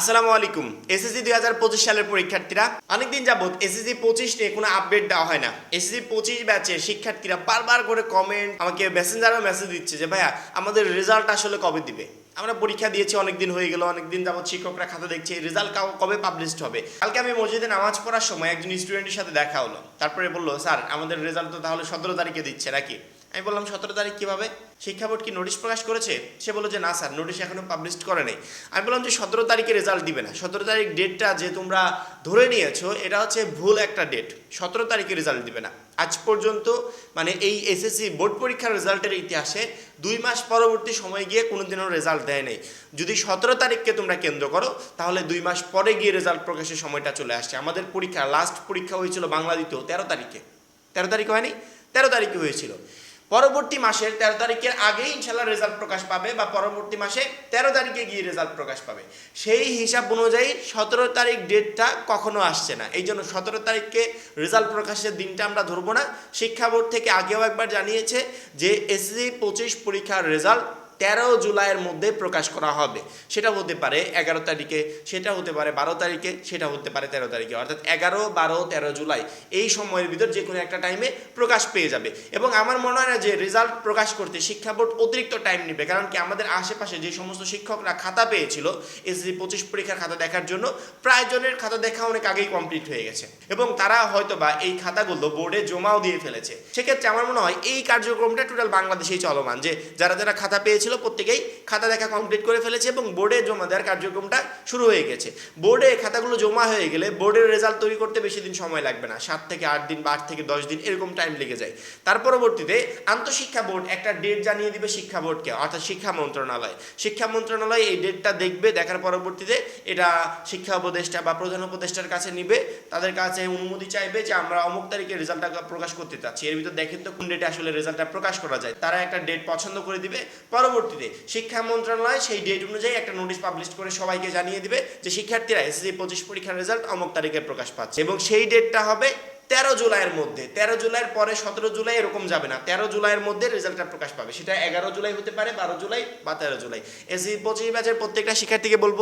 আসসালামু আলাইকুম। এসএসসি দুই হাজার পঁচিশ সালের পরীক্ষার্থীরা, অনেকদিন যাবত এসএসসি পঁচিশ নিয়ে কোনো আপডেট দেওয়া হয় না। এসএসসি পঁচিশ ব্যাচের শিক্ষার্থীরা বারবার করে কমেন্ট আমাকে মেসেঞ্জারও মেসেজ দিচ্ছে যে, ভাইয়া, আমাদের রেজাল্ট আসলে কবে দিবে? আমরা পরীক্ষা দিয়েছি, অনেকদিন হয়ে গেল, অনেকদিন যাবত শিক্ষকরা খাতা দেখছে রেজাল্ট কবে পাবলিশড হবে? কালকে আমি মসজিদে নামাজ পড়ার সময় একজন স্টুডেন্টের সাথে দেখা হলো। তারপরে বলল, স্যার, আমাদের রেজাল্ট তো তাহলে সতেরো তারিখে দিচ্ছে নাকি? আমি বললাম, সতেরো তারিখ কীভাবে? শিক্ষা বোর্ড কি নোটিশ প্রকাশ করেছে? সে বলল যে, না স্যার নোটিশ এখনও পাবলিশ করে নেই। আমি বললাম যে, সতেরো তারিখে রেজাল্ট দিবে না। সতেরো তারিখ ডেটটা যে তোমরা ধরে নিয়েছো, এটা হচ্ছে ভুল একটা ডেট সতেরো তারিখে রেজাল্ট দিবে না। আজ পর্যন্ত মানে এই এসএসসি বোর্ড পরীক্ষার রেজাল্টের ইতিহাসে দুই মাস পরবর্তী সময় গিয়ে কোনোদিনও রেজাল্ট দেয় নেই। যদি সতেরো তারিখকে তোমরা কেন্দ্র করো, তাহলে দুই মাস পরে গিয়ে রেজাল্ট প্রকাশের সময়টা চলে আসছে। আমাদের পরীক্ষা লাস্ট পরীক্ষা হয়েছিল বাংলা দ্বিতীয়, তেরো তারিখে। তেরো তারিখে হয়নি? তেরো তারিখে হয়েছিল। পরবর্তী মাসের তেরো তারিখের আগেই ইনশাল্লাহ রেজাল্ট প্রকাশ পাবে বা পরবর্তী মাসে তেরো তারিখে গিয়ে রেজাল্ট প্রকাশ পাবে। সেই হিসাব অনুযায়ী সতেরো তারিখ ডেটটা কখনো আসছে না। এই জন্য সতেরো তারিখকে রেজাল্ট প্রকাশের দিনটা আমরা ধরবো না। শিক্ষা বোর্ড থেকে আগেও একবার জানিয়েছে যে এসএসসি পঁচিশ পরীক্ষার রেজাল্ট তেরো জুলাইয়ের মধ্যে প্রকাশ করা হবে। সেটা হতে পারে এগারো তারিখে, সেটা হতে পারে বারো তারিখে, সেটা হতে পারে তেরো তারিখে। অর্থাৎ এগারো, বারো, তেরো জুলাই এই সময়ের ভিতর যে কোনো একটা টাইমে প্রকাশ পেয়ে যাবে। এবং আমার মনে হয় না যে রেজাল্ট প্রকাশ করতে শিক্ষা বোর্ড অতিরিক্ত টাইম নেবে। কারণ কি আমাদের আশেপাশে যে সমস্ত শিক্ষকরা খাতা পেয়েছিল এসএসসি পঁচিশ পরীক্ষার খাতা দেখার জন্য, প্রায় জনের খাতা দেখা অনেক আগেই কমপ্লিট হয়ে গেছে। এবং তারা হয়তো বা এই খাতাগুলো বোর্ডে জমাও দিয়ে ফেলেছে। সেক্ষেত্রে আমার মনে হয় এই কার্যক্রমটা টোটাল বাংলাদেশেই চলমান। যে যারা যারা খাতা পেয়েছিল প্রত্যেকেই খাতা দেখা কমপ্লিট করে ফেলেছে এবং বোর্ডে জমা দেওয়ার কার্যক্রমটা শুরু হয়ে গেছে। বোর্ডে খাতাগুলো জমা হয়ে গেলে বোর্ডের রেজাল্ট তৈরি করতে বেশি দিন সময় লাগবে না। সাত থেকে আট দিন বা আট থেকে দশ দিন এরকম টাইম লেগে যায়। তার পরবর্তীতে আন্তঃশিক্ষা বোর্ড একটা ডেট জানিয়ে দিবে শিক্ষা বোর্ডকে অর্থাৎ শিক্ষা মন্ত্রণালয়। শিক্ষা মন্ত্রণালয় এই ডেটটা দেখবে, দেখার পরবর্তীতে এটা শিক্ষা উপদেষ্টা বা প্রধান উপদেষ্টার কাছে নিবে। তাদের কাছে অনুমতি চাইবে যে আমরা অমুক তারিখে রেজাল্টটা প্রকাশ করতে চাচ্ছি। এর ভিতর দেখেন তো কোন ডেটে আসলে রেজাল্টটা প্রকাশ করা যায়। তারা একটা ডেট পছন্দ করে দিবে। পরবর্তীতে শিক্ষা মন্ত্রণালয় সেই ডেট অনুযায়ী একটা নোটিশ পাবলিশ করে সবাইকে জানিয়ে দিবে যে শিক্ষার্থীরা এসএসসি পঁচিশ পরীক্ষার রেজাল্ট অমুক তারিখে প্রকাশ পাচ্ছে। এবং সেই ডেটটা হবে তেরো জুলাইয়ের মধ্যে, তেরো জুলাইয়ের পরে সতেরো জুলাই এরকম যাবে না। তেরো জুলাইয়ের মধ্যে রেজাল্টটা প্রকাশ পাবে। সেটা এগারো জুলাই হতে পারে, বারো জুলাই বা তেরো জুলাই। এসি পঁচিশ ব্যাচের প্রত্যেকটা শিক্ষার্থীকে বলব,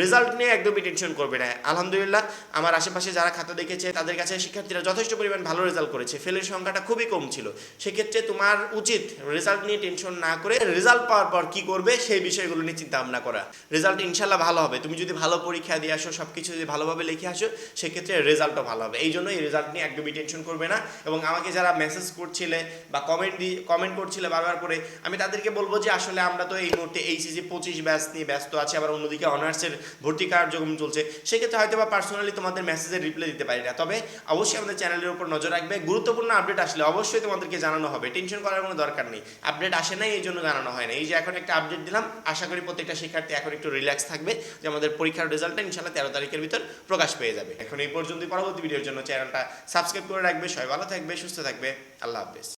রেজাল্ট নিয়ে একদমই টেনশন করবে না। আলহামদুলিল্লাহ, আমার আশেপাশে যারা খাতা দেখেছে, তাদের কাছে শিক্ষার্থীরা যথেষ্ট পরিমাণ ভালো রেজাল্ট করেছে। ফেলের সংখ্যাটা খুবই কম ছিল। সেক্ষেত্রে তোমার উচিত রেজাল্ট নিয়ে টেনশন না করে রেজাল্ট পাওয়ার পর কি করবে, সেই বিষয়গুলো নিয়ে চিন্তা ভাবনা করা। রেজাল্ট ইনশাল্লাহ ভালো হবে। তুমি যদি ভালো পরীক্ষা দিয়ে আসো সব কিছু যদি ভালোভাবে লিখে আসো, সেক্ষেত্রে রেজাল্টও ভালো হবে। এই জন্য এই রেজাল্ট নিয়ে একদমই টেনশন করবে না। এবং আমাকে যারা মেসেজ করছিলে বা কমেন্ট দিয়ে কমেন্ট করছিলে বারবার করে, আমি তাদেরকে বলব যে আসলে আমরা তো এই মুহূর্তে এইচএসি পঁচিশ ব্যাচ নিয়ে ব্যস্ত আছি, আবার অন্যদিকে অনার্সের ভর্তি কার্যক্রম চলছে। সেক্ষেত্রে হয়তো বা পার্সোনালি তোমাদের মেসেজের রিপ্লাই দিতে পারি না। তবে অবশ্যই আমাদের চ্যানেলের উপর নজর রাখবে। গুরুত্বপূর্ণ আপডেট আসলে অবশ্যই তোমাদেরকে জানানো হবে। টেনশন করার কোনো দরকার নেই। আপডেট আসে নাই, এই জন্য জানানো হয় না। এই যে এখন একটা আপডেট দিলাম, আশা করি প্রত্যেকটা শিক্ষার্থী এখন একটু রিল্যাক্স থাকবে, যে আমাদের পরীক্ষার রেজাল্টটা ইনশাল্লাহ তেরো তারিখের ভিতর প্রকাশ পেয়ে যাবে। এখন এই পর্যন্ত পরবর্তী ভিডিওর জন্য চ্যানেলটা সাবস্ক্রাইব করে রাখবে সবাই ভালো থাকবে সুস্থ থাকবে। আল্লাহ হাফেজ।